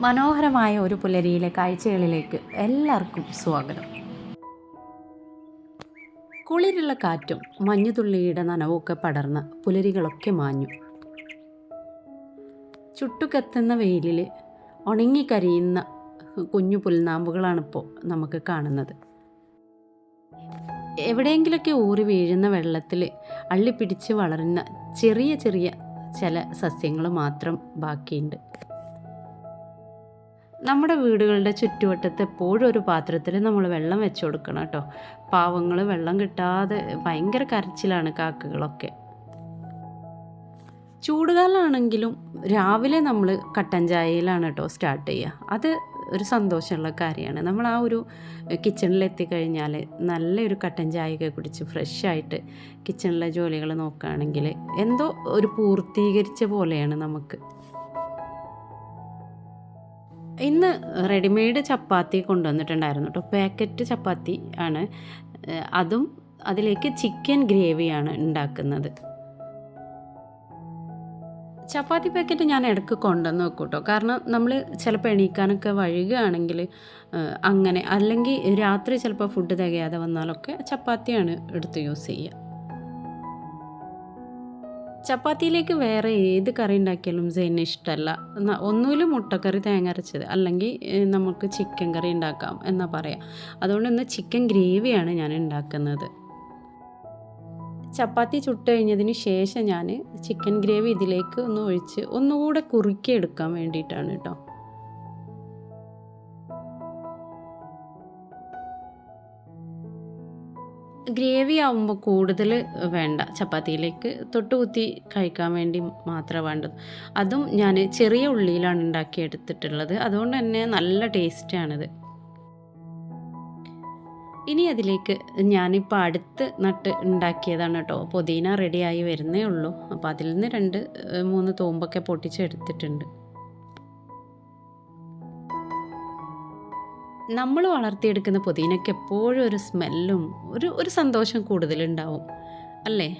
മനോഹരമായ ഒരു പുലരിയിലെ കാഴ്ചകളിലേക്ക് എല്ലാവർക്കും സ്വാഗതം. കുളിരുള്ള കാറ്റും മഞ്ഞുതുള്ളിയുടെ നനവൊക്കെ പടർന്ന് പുലരികളൊക്കെ മാഞ്ഞു. ചുട്ടുകത്തുന്ന വെയിലിൽ ഉണങ്ങിക്കരിയുന്ന കുഞ്ഞു പുൽനാമ്പുകളാണിപ്പോൾ നമുക്ക് കാണുന്നത്. എവിടെയെങ്കിലൊക്കെ ഊറി വീഴുന്ന വെള്ളത്തിൽ അള്ളിപ്പിടിച്ച് വളരുന്ന ചെറിയ ചെറിയ ചില സസ്യങ്ങൾ മാത്രം ബാക്കിയുണ്ട്. നമ്മുടെ വീടുകളുടെ ചുറ്റുവട്ടത്ത് എപ്പോഴും ഒരു പാത്രത്തിൽ നമ്മൾ വെള്ളം വെച്ച് കൊടുക്കണം കേട്ടോ. പാവങ്ങൾ വെള്ളം കിട്ടാതെ ഭയങ്കര കരച്ചിലാണ് കാക്കകളൊക്കെ. ചൂടുകാലമാണെങ്കിലും രാവിലെ നമ്മൾ കട്ടൻ ചായയിലാണ് കേട്ടോ സ്റ്റാർട്ട് ചെയ്യുക. അത് ഒരു സന്തോഷമുള്ള കാര്യമാണ്. നമ്മൾ ആ ഒരു കിച്ചണിലെത്തിക്കഴിഞ്ഞാൽ നല്ലൊരു കട്ടൻ ചായയൊക്കെ കുടിച്ച് ഫ്രഷായിട്ട് കിച്ചണിലെ ജോലികൾ നോക്കുകയാണെങ്കിൽ എന്തോ ഒരു പൂർത്തീകരിച്ച പോലെയാണ് നമുക്ക്. ഇന്ന് റെഡിമെയ്ഡ് ചപ്പാത്തി കൊണ്ടുവന്നിട്ടുണ്ടായിരുന്നു കേട്ടോ. പാക്കറ്റ് ചപ്പാത്തി ആണ്. അതും അതിലേക്ക് ചിക്കൻ ഗ്രേവിയാണ് ഉണ്ടാക്കുന്നത്. ചപ്പാത്തി പാക്കറ്റ് ഞാൻ ഇടയ്ക്ക് കൊണ്ടുവന്ന് വെക്കും കേട്ടോ കാരണം നമ്മൾ ചിലപ്പോൾ എണീക്കാനൊക്കെ വഴുകുകയാണെങ്കിൽ അങ്ങനെ അല്ലെങ്കിൽ രാത്രി ചിലപ്പോൾ ഫുഡ് തികയാതെ വന്നാലൊക്കെ ചപ്പാത്തിയാണ് എടുത്ത് യൂസ് ചെയ്യുക ചപ്പാത്തിയിലേക്ക് വേറെ ഏത് കറി ഉണ്ടാക്കിയാലും സെയിന് ഇഷ്ടമല്ല ഒന്നുകിൽ മുട്ടക്കറി തേങ്ങ അരച്ചത് അല്ലെങ്കിൽ നമുക്ക് ചിക്കൻ കറി ഉണ്ടാക്കാം എന്നാ പറയാം. അതുകൊണ്ട് ഇന്ന് ചിക്കൻ ഗ്രേവിയാണ് ഞാൻ ഉണ്ടാക്കുന്നത്. ചപ്പാത്തി ചുട്ട് കഴിഞ്ഞതിന് ശേഷം ഞാൻ ചിക്കൻ ഗ്രേവി ഇതിലേക്ക് ഒന്ന് ഒഴിച്ച് ഒന്നുകൂടെ കുറുക്കി എടുക്കാൻ വേണ്ടിയിട്ടാണ് കേട്ടോ. ഗ്രേവി ആവുമ്പോൾ കൂടുതൽ വേണ്ട. ചപ്പാത്തിയിലേക്ക് തൊട്ട് കുത്തി കഴിക്കാൻ വേണ്ടി മാത്രമേ വേണ്ടത്. അതും ഞാൻ ചെറിയ ഉള്ളിയിലാണ് ഉണ്ടാക്കിയെടുത്തിട്ടുള്ളത്. അതുകൊണ്ട് തന്നെ നല്ല ടേസ്റ്റാണിത് ഇനി അതിലേക്ക് ഞാനിപ്പോൾ അടുത്ത് നട്ട് ഉണ്ടാക്കിയതാണ് കേട്ടോ. പുതിന റെഡിയായി വരുന്നേ ഉള്ളൂ. അപ്പോൾ അതിൽ നിന്ന് രണ്ട് മൂന്ന് തൂമ്പൊക്കെ പൊട്ടിച്ചെടുത്തിട്ടുണ്ട്. നമ്മൾ വളർത്തിയെടുക്കുന്ന പുതിനയ്ക്ക് എപ്പോഴും ഒരു സ്മെല്ലും ഒരു ഒരു സന്തോഷം കൂടുതലുണ്ടാവും. അല്ലേ?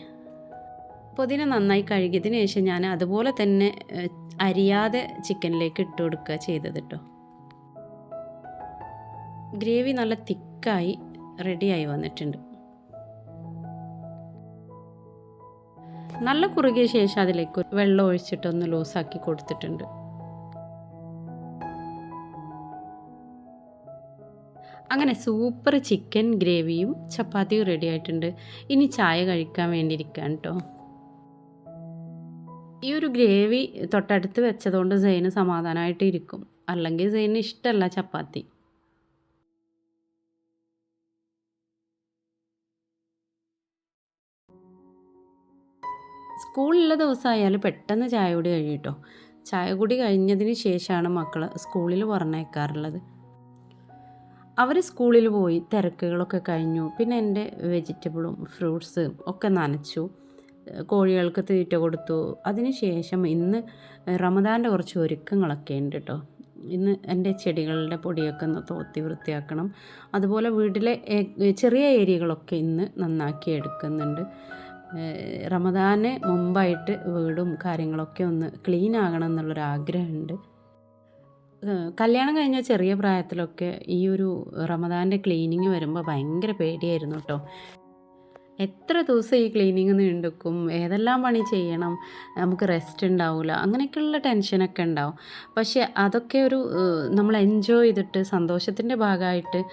പുതിന നന്നായി കഴുകിയതിന് ശേഷം ഞാൻ അതുപോലെ തന്നെ അരിയാതെ ചിക്കനിലേക്ക് ഇട്ട് കൊടുക്കുക ചെയ്തത് കേട്ടോ. ഗ്രേവി നല്ല തിക്കായി റെഡിയായി വന്നിട്ടുണ്ട്. നല്ല കുറുകിയ ശേഷം അതിലേക്ക് വെള്ളം ഒഴിച്ചിട്ടൊന്ന് ലൂസാക്കി കൊടുത്തിട്ടുണ്ട്. അങ്ങനെ സൂപ്പർ ചിക്കൻ ഗ്രേവിയും ചപ്പാത്തിയും റെഡി ആയിട്ടുണ്ട്. ഇനി ചായ കഴിക്കാൻ വേണ്ടിയിരിക്കാൻ കേട്ടോ ഈ ഒരു ഗ്രേവി തൊട്ടടുത്ത് വെച്ചതുകൊണ്ട് സെയിന് സമാധാനമായിട്ട് ഇരിക്കും. അല്ലെങ്കിൽ സെയിന് ഇഷ്ടമല്ല ചപ്പാത്തി. സ്കൂളിലുള്ള ദിവസമായാലും പെട്ടെന്ന് ചായ കുടി കഴിയും ചായ കുടി കഴിഞ്ഞതിന് ശേഷമാണ് മക്കൾ സ്കൂളിൽ പറഞ്ഞേക്കാറുള്ളത് അവർ സ്കൂളിൽ പോയി തിരക്കുകളൊക്കെ കഴിഞ്ഞു. പിന്നെ എന്റെ വെജിറ്റബിളും ഫ്രൂട്ട്സും ഒക്കെ നനച്ചു. കോഴികൾക്ക് തീറ്റ കൊടുത്തു. അതിന് ശേഷം ഇന്ന് റമദാന്റെ കുറച്ച് ഒരുക്കങ്ങളൊക്കെ ഉണ്ട് കേട്ടോ. ഇന്ന് എന്റെ ചെടികളുടെ പൊടിയൊക്കെ ഒന്ന് തോത്തി വൃത്തിയാക്കണം. അതുപോലെ വീട്ടിലെ ചെറിയ ഏരിയകളൊക്കെ ഇന്ന് നന്നാക്കി എടുക്കുന്നുണ്ട്. റമദാന് മുമ്പായിട്ട് വീടും കാര്യങ്ങളൊക്കെ ഒന്ന് ക്ലീൻ ആകണം എന്നുള്ളൊരു ആഗ്രഹമുണ്ട്. കല്യാണം കഴിഞ്ഞ ചെറിയ പ്രായത്തിലൊക്കെ ഈ ഒരു റമദാന്റെ ക്ലീനിങ് വരുമ്പോൾ ഭയങ്കര പേടിയായിരുന്നു കേട്ടോ. എത്ര ദിവസം ഈ ക്ലീനിങ് നീണ്ടുക്കും ഏതെല്ലാം പണി ചെയ്യണം? നമുക്ക് റെസ്റ്റ് ഉണ്ടാവില്ല അങ്ങനെയൊക്കെയുള്ള ടെൻഷനൊക്കെ ഉണ്ടാവും. പക്ഷേ അതൊക്കെ ഒരു നമ്മൾ എൻജോയ് ചെയ്തിട്ട് സന്തോഷത്തിന്റെ ഭാഗമായിട്ട്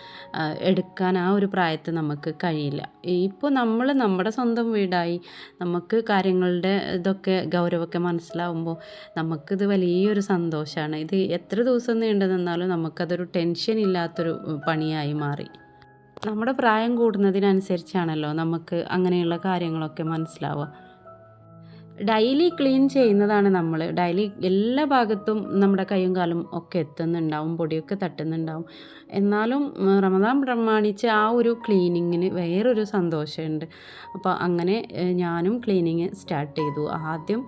എടുക്കാൻ ആ ഒരു പ്രായത്തിൽ നമുക്ക് കഴിയില്ല. ഇപ്പോൾ നമ്മൾ നമ്മുടെ സ്വന്തം വീടായി നമുക്ക് കാര്യങ്ങളുടെ ഇതൊക്കെ ഗൗരവമൊക്കെ മനസ്സിലാവുമ്പോൾ നമുക്കിത് വലിയൊരു സന്തോഷമാണ്. ഇത് എത്ര ദിവസം നീണ്ടു നിന്നാലും നമുക്കതൊരു ടെൻഷൻ ഇല്ലാത്തൊരു പണിയായി മാറി. നമ്മുടെ പ്രായം കൂടുന്നതിനനുസരിച്ചാണല്ലോ നമുക്ക് അങ്ങനെയുള്ള കാര്യങ്ങളൊക്കെ മനസ്സിലാവുക. ഡെയിലി ക്ലീൻ ചെയ്യുന്നതാണ് നമ്മൾ. ഡെയിലി എല്ലാ ഭാഗത്തും നമ്മുടെ കൈയും കാലും ഒക്കെ എത്തുന്നുണ്ടാവും പൊടിയൊക്കെ തട്ടുന്നുണ്ടാവും. എന്നാലും റമദാൻ പ്രമാണിച്ച് ആ ഒരു ക്ലീനിങ്ങിന് വേറൊരു സന്തോഷമുണ്ട്. അപ്പോൾ അങ്ങനെ ഞാനും ക്ലീനിങ് സ്റ്റാർട്ട് ചെയ്തു. ആദ്യം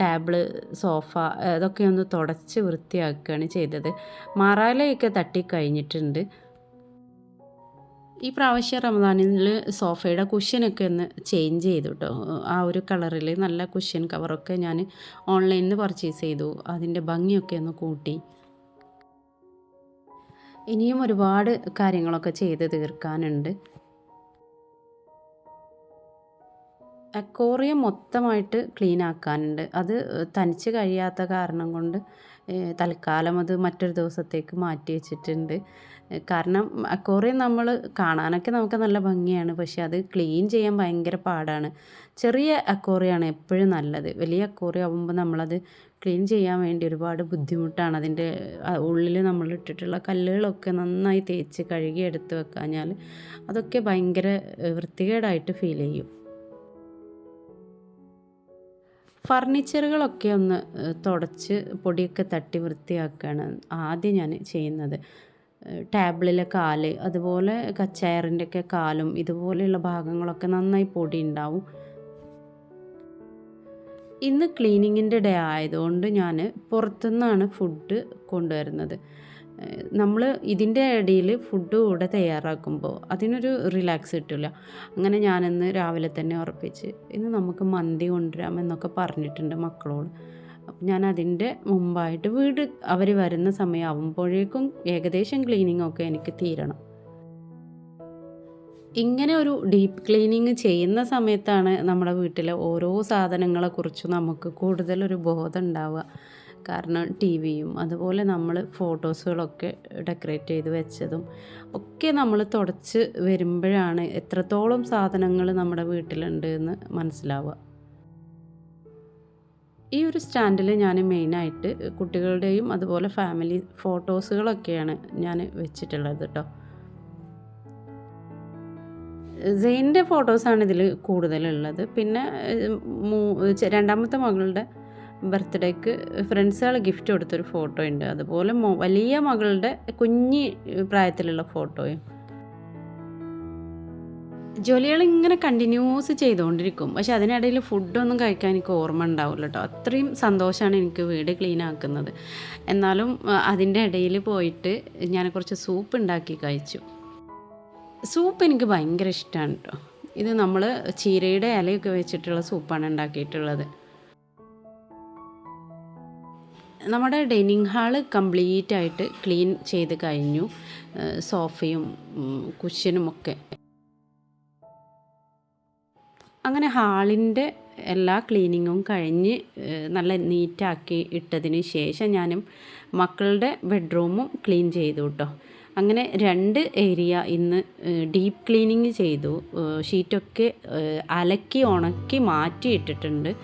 ടേബിൾ സോഫ അതൊക്കെ ഒന്ന് തുടച്ച് വൃത്തിയാക്കുകയാണ് ചെയ്തത്. മറാലയൊക്കെ തട്ടി കഴിഞ്ഞിട്ടുണ്ട് ഈ പ്രാവശ്യം റമദാനിൽ സോഫയുടെ കുഷ്യനൊക്കെ ഒന്ന് ചേഞ്ച് ചെയ്തു കേട്ടോ ആ ഒരു കളറിൽ നല്ല കുഷ്യൻ കവറൊക്കെ ഞാൻ ഓൺലൈനിൽ നിന്ന് പർച്ചേസ് ചെയ്തു. അതിന്റെ ഭംഗിയൊക്കെ ഒന്ന് കൂട്ടി. ഇനിയും ഒരുപാട് കാര്യങ്ങളൊക്കെ ചെയ്ത് തീർക്കാനുണ്ട്. അക്കോറിയം മൊത്തമായിട്ട് ക്ലീൻ ആക്കാനുണ്ട്. അത് തനിച്ച് കഴിയാത്ത കാരണം കൊണ്ട് തൽക്കാലം അത് മറ്റൊരു ദിവസത്തേക്ക് മാറ്റി വെച്ചിട്ടുണ്ട്. കാരണം കുറേ നമ്മൾ കാണാനൊക്കെ നമുക്ക് നല്ല ഭംഗിയാണ്. പക്ഷേ അത് ക്ലീൻ ചെയ്യാൻ ഭയങ്കര പാടാണ്. ചെറിയ അക്കോറിയാണ് എപ്പോഴും നല്ലത്. വലിയ അക്കോറി ആകുമ്പോൾ നമ്മളത് ക്ലീൻ ചെയ്യാൻ വേണ്ടി ഒരുപാട് ബുദ്ധിമുട്ടാണ്. അതിന്റെ ഉള്ളിൽ നമ്മൾ ഇട്ടിട്ടുള്ള കല്ലുകളൊക്കെ നന്നായി തേച്ച് കഴുകി എടുത്ത് വെക്കാഞ്ഞാൽ അതൊക്കെ ഭയങ്കര വൃത്തികേടായിട്ട് ഫീൽ ചെയ്യും. ഫർണിച്ചറുകളൊക്കെ ഒന്ന് തുടച്ച് പൊടിയൊക്കെ തട്ടി വൃത്തിയാക്കുകയാണ് ആദ്യം ഞാൻ ചെയ്യുന്നത്. ടേബിളിലെ കാൽ അതുപോലെ കച്ചയറിന്റെയൊക്കെ കാലും ഇതുപോലെയുള്ള ഭാഗങ്ങളൊക്കെ നന്നായി പൊടി ഉണ്ടാവും. ഇന്ന് ക്ലീനിങ്ങിന്റെ ഡേ ആയതുകൊണ്ട് ഞാൻ പുറത്തുനിന്നാണ് ഫുഡ് കൊണ്ടുവരുന്നത്. നമ്മൾ ഇതിന്റെ ഇടയിൽ ഫുഡ് കൂടെ തയ്യാറാക്കുമ്പോൾ അതിനൊരു റിലാക്സ് കിട്ടില്ല അങ്ങനെ ഞാനിന്ന് രാവിലെ തന്നെ ഉറപ്പിച്ച് ഇന്ന് നമുക്ക് മന്തി കൊണ്ടുവരാം എന്നൊക്കെ പറഞ്ഞിട്ടുണ്ട് മക്കളോട്. അപ്പം ഞാൻ അതിന്റെ മുമ്പായിട്ട് വീട് അവർ വരുന്ന സമയമാകുമ്പോഴേക്കും ഏകദേശം ക്ലീനിങ് ഒക്കെ എനിക്ക് തീരണം. ഇങ്ങനെ ഒരു ഡീപ്പ് ക്ലീനിങ് ചെയ്യുന്ന സമയത്താണ് നമ്മുടെ വീട്ടിലെ ഓരോ സാധനങ്ങളെക്കുറിച്ചും നമുക്ക് കൂടുതലൊരു ബോധം ഉണ്ടാവുക. കാരണം ടി വിയും അതുപോലെ നമ്മൾ ഫോട്ടോസുകളൊക്കെ ഡെക്കറേറ്റ് ചെയ്ത് വെച്ചതും ഒക്കെ നമ്മൾ തുടച്ച് വരുമ്പോഴാണ് എത്രത്തോളം സാധനങ്ങൾ നമ്മുടെ വീട്ടിലുണ്ട് എന്ന് മനസ്സിലാവുക. ഈ ഒരു സ്റ്റാൻഡിൽ ഞാൻ മെയിനായിട്ട് കുട്ടികളുടെയും അതുപോലെ ഫാമിലി ഫോട്ടോസുകളൊക്കെയാണ് ഞാൻ വെച്ചിട്ടുള്ളത് കേട്ടോ സെയിന്റെ ഫോട്ടോസാണ് ഇതിൽ കൂടുതലുള്ളത്. പിന്നെ രണ്ടാമത്തെ മകളുടെ ബർത്ത്ഡേക്ക് ഫ്രണ്ട്സുകൾ ഗിഫ്റ്റ് കൊടുത്തൊരു ഫോട്ടോ ഉണ്ട് അതുപോലെ വലിയ മകളുടെ കുഞ്ഞി പ്രായത്തിലുള്ള ഫോട്ടോയും. ജോലികൾ ഇങ്ങനെ കണ്ടിന്യൂസ് ചെയ്തുകൊണ്ടിരിക്കും. പക്ഷെ അതിനിടയിൽ ഫുഡൊന്നും കഴിക്കാൻ എനിക്ക് ഓർമ്മ ഉണ്ടാവില്ല കേട്ടോ. അത്രയും സന്തോഷമാണ് എനിക്ക് വീട് ക്ലീൻ ആക്കുന്നത്. എന്നാലും അതിന്റെ ഇടയിൽ പോയിട്ട് ഞാൻ കുറച്ച് സൂപ്പ് ഉണ്ടാക്കി കഴിച്ചു. സൂപ്പ് എനിക്ക് ഭയങ്കര ഇഷ്ടമാണ് കേട്ടോ. ഇത് നമ്മൾ ചീരയുടെ ഇലയൊക്കെ വെച്ചിട്ടുള്ള സൂപ്പാണ് ഉണ്ടാക്കിയിട്ടുള്ളത്. നമ്മുടെ ഡൈനിങ് ഹാൾ കംപ്ലീറ്റ് ആയിട്ട് ക്ലീൻ ചെയ്ത് കഴിഞ്ഞു. സോഫയും കുഷ്യനും ഒക്കെ അങ്ങനെ ഹാളിന്റെ എല്ലാ ക്ലീനിങ്ങും കഴിഞ്ഞ് നല്ല നീറ്റാക്കി ഇട്ടതിന് ശേഷം ഞാനും മക്കളുടെ ബെഡ്റൂമും ക്ലീൻ ചെയ്തു കേട്ടോ അങ്ങനെ രണ്ട് ഏരിയ ഇന്ന് ഡീപ്പ് ക്ലീനിങ് ചെയ്തു. ഷീറ്റൊക്കെ അലക്കി ഉണക്കി മാറ്റി ഇട്ടിട്ടുണ്ട്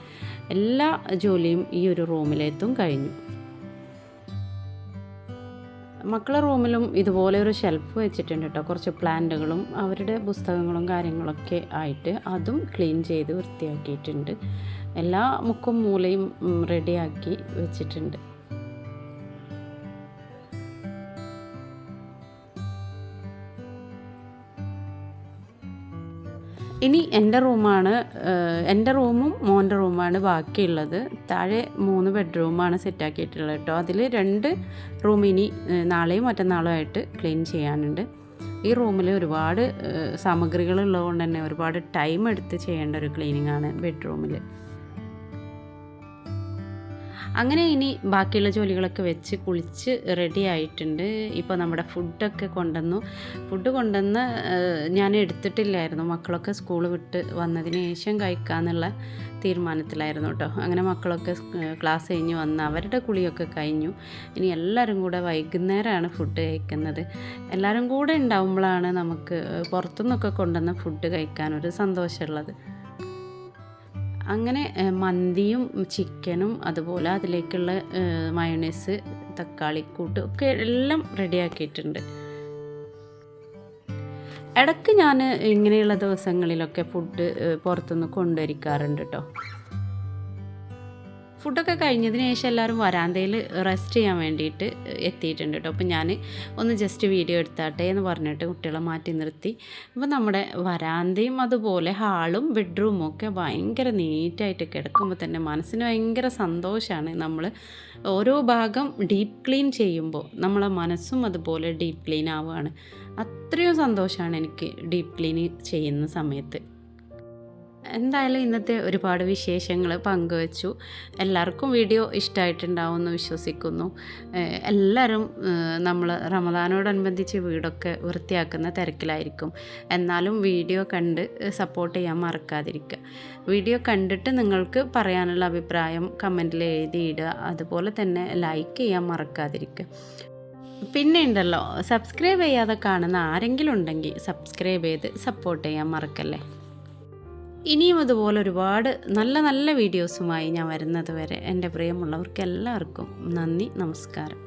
എല്ലാ ജോലിയും ഈ ഒരു റൂമിലെത്തും കഴിഞ്ഞു. മക്കളെ റൂമിലും ഇതുപോലെ ഒരു ഷെൽഫ് വെച്ചിട്ടുണ്ട് കേട്ടോ കുറച്ച് പ്ലാന്റുകളും അവരുടെ പുസ്തകങ്ങളും കാര്യങ്ങളൊക്കെ ആയിട്ട് അതും ക്ലീൻ ചെയ്ത് വൃത്തിയാക്കിയിട്ടുണ്ട്. എല്ലാ മുക്കും മൂലയും റെഡിയാക്കി വെച്ചിട്ടുണ്ട്. ഇനി എന്റെ റൂമാണ് എന്റെ റൂമും മോന്റെ റൂമാണ് ബാക്കിയുള്ളത്. താഴെ മൂന്ന് ബെഡ്റൂമാണ് സെറ്റാക്കിയിട്ടുള്ളത് കേട്ടോ. അതിൽ രണ്ട് റൂം ഇനി നാളെയും മറ്റന്നാളും ആയിട്ട് ക്ലീൻ ചെയ്യാനുണ്ട്. ഈ റൂമിൽ ഒരുപാട് സാമഗ്രികളുള്ളതുകൊണ്ട് തന്നെ ഒരുപാട് ടൈം എടുത്ത് ചെയ്യേണ്ട ഒരു ക്ലീനിങ് ആണ് ബെഡ്റൂമിൽ. അങ്ങനെ ഇനി ബാക്കിയുള്ള ജോലികളൊക്കെ വെച്ച് കുളിച്ച് റെഡി ആയിട്ടുണ്ട്. ഇപ്പോൾ നമ്മുടെ ഫുഡൊക്കെ കൊണ്ടുവന്നു. ഫുഡ് കൊണ്ടുവന്ന് ഞാൻ എടുത്തിട്ടില്ലായിരുന്നു. മക്കളൊക്കെ സ്കൂൾ വിട്ട് വന്നതിന് ശേഷം കഴിക്കാമെന്നുള്ള തീരുമാനത്തിലായിരുന്നു കേട്ടോ അങ്ങനെ മക്കളൊക്കെ ക്ലാസ് കഴിഞ്ഞ് വന്ന് അവരുടെ കുളിയൊക്കെ കഴിഞ്ഞു. ഇനി എല്ലാവരും കൂടെ വൈകുന്നേരമാണ് ഫുഡ് കഴിക്കുന്നത്. എല്ലാവരും കൂടെ ഉണ്ടാവുമ്പോഴാണ് നമുക്ക് പുറത്തുനിന്നൊക്കെ കൊണ്ടുവന്ന ഫുഡ് കഴിക്കാനൊരു സന്തോഷമുള്ളത്. അങ്ങനെ മന്തിയും ചിക്കനും അതുപോലെ അതിലേക്കുള്ള മയണൈസ് തക്കാളി കൂട്ട് ഒക്കെ എല്ലാം റെഡിയാക്കിയിട്ടുണ്ട്. ഇടയ്ക്ക് ഞാൻ ഇങ്ങനെയുള്ള ദിവസങ്ങളിലൊക്കെ ഫുഡ് പുറത്തുനിന്ന് കൊണ്ടുവരിക്കാറുണ്ട് കേട്ടോ ഫുഡൊക്കെ കഴിഞ്ഞതിന് ശേഷം എല്ലാവരും വരാന്തയിൽ റെസ്റ്റ് ചെയ്യാൻ വേണ്ടിയിട്ട് എത്തിയിട്ടുണ്ട് കേട്ടോ. അപ്പോൾ ഞാൻ ഒന്ന് ജസ്റ്റ് വീഡിയോ എടുത്താട്ടെ എന്ന് പറഞ്ഞിട്ട് കുട്ടികളെ മാറ്റി നിർത്തി. അപ്പോൾ നമ്മുടെ വരാന്തയും അതുപോലെ ഹാളും ബെഡ്റൂമും ഒക്കെ ഭയങ്കര നീറ്റായിട്ട് കിടക്കുമ്പോൾ തന്നെ മനസ്സിന് ഭയങ്കര സന്തോഷമാണ്. നമ്മൾ ഓരോ ഭാഗം ഡീപ്പ് ക്ലീൻ ചെയ്യുമ്പോൾ നമ്മളെ മനസ്സും അതുപോലെ ഡീപ്പ് ക്ലീൻ ആവുകയാണ്. അത്രയും സന്തോഷമാണ് എനിക്ക് ഡീപ്പ് ക്ലീൻ ചെയ്യുന്ന സമയത്ത്. എന്തായാലും ഇന്നത്തെ ഒരുപാട് വിശേഷങ്ങൾ പങ്കുവച്ചു. എല്ലാവർക്കും വീഡിയോ ഇഷ്ടമായിട്ടുണ്ടാവുമെന്ന് വിശ്വസിക്കുന്നു. എല്ലാവരും നമ്മൾ റമദാനോടനുബന്ധിച്ച് വീടൊക്കെ വൃത്തിയാക്കുന്ന തിരക്കിലായിരിക്കും. എന്നാലും വീഡിയോ കണ്ട് സപ്പോർട്ട് ചെയ്യാൻ മറക്കാതിരിക്കുക. വീഡിയോ കണ്ടിട്ട് നിങ്ങൾക്ക് പറയാനുള്ള അഭിപ്രായം കമന്റിൽ എഴുതിയിടുക. അതുപോലെ തന്നെ ലൈക്ക് ചെയ്യാൻ മറക്കാതിരിക്കുക. പിന്നെ ഉണ്ടല്ലോ സബ്സ്ക്രൈബ് ചെയ്യാതെ കാണുന്ന ആരെങ്കിലും ഉണ്ടെങ്കിൽ സബ്സ്ക്രൈബ് ചെയ്ത് സപ്പോർട്ട് ചെയ്യാൻ മറക്കല്ലേ? ഇനിയും അതുപോലെ ഒരുപാട് നല്ല നല്ല വീഡിയോസുമായി ഞാൻ വരുന്നത് വരെ എന്റെ പ്രിയമുള്ളവർക്ക് എല്ലാവർക്കും നന്ദി നമസ്കാരം.